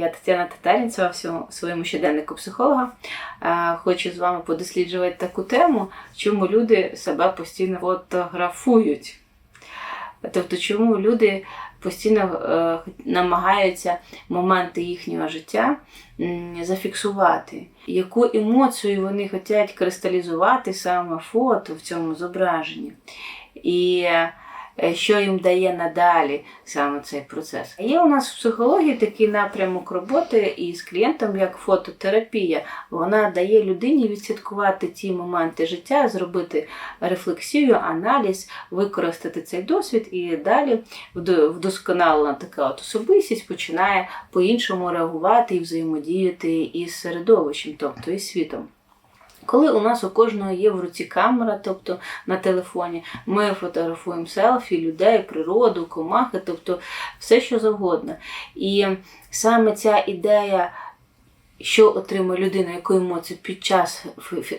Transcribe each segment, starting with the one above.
Я Тетяна Татарінцева в своєму щоденнику психолога. Е, Хочу з вами подосліджувати таку тему, чому люди себе постійно фотографують. Тобто, чому люди постійно е, намагаються моменти їхнього життя зафіксувати, яку емоцію вони хочуть кристалізувати саме фото в цьому зображенні. І що їм дає надалі саме цей процес. Є у нас в психології такий напрямок роботи із клієнтом, як фототерапія. Вона дає людині відслідкувати ті моменти життя, зробити рефлексію, аналіз, використати цей досвід і далі вдосконалена така от особистість починає по-іншому реагувати і взаємодіяти із середовищем, тобто із світом. Коли у нас у кожного є в руці камера, тобто на телефоні, ми фотографуємо селфі, людей, природу, комахи, тобто все, що завгодно. І саме ця ідея, що отримує людина, яку емоцію під час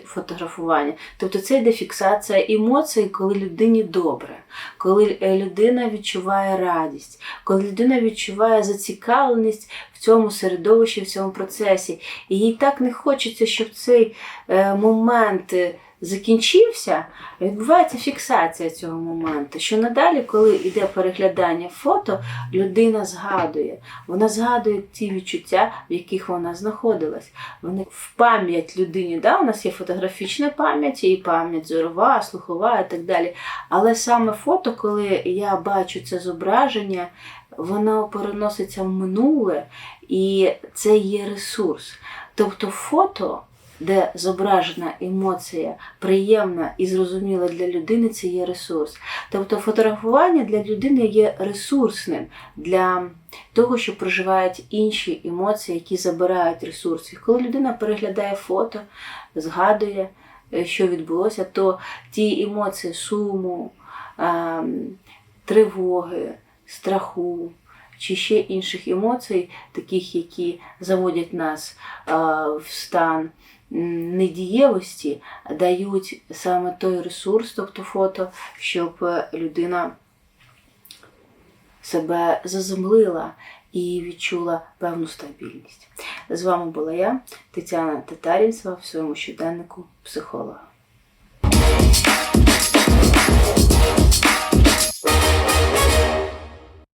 фотографування. Тобто це йде фіксація емоцій, коли людині добре, коли е, людина відчуває радість, коли людина відчуває зацікавленість в цьому середовищі, в цьому процесі. І їй так не хочеться, щоб цей е, момент е, закінчився, відбувається фіксація цього моменту. Що надалі, коли йде переглядання фото, людина згадує. Вона згадує ті відчуття, в яких вона знаходилась. Вони в пам'ять людині. Да? У нас є фотографічна пам'ять, і пам'ять зорова, слухова і так далі. Але саме фото, коли я бачу це зображення, воно переноситься в минуле, і це є ресурс. Тобто фото, де зображена емоція приємна і зрозуміла для людини, це є ресурс. Тобто фотографування для людини є ресурсним для того, що проживають інші емоції, які забирають ресурс. І коли людина переглядає фото, згадує, е, що відбулося, то ті емоції суму, ем, тривоги, страху чи ще інших емоцій, таких, які заводять нас е, в стан недієвості, дають саме той ресурс, тобто фото, щоб е, людина себе заземлила і відчула певну стабільність. З вами була я, Тетяна Татарінцева, в своєму щоденнику психолога.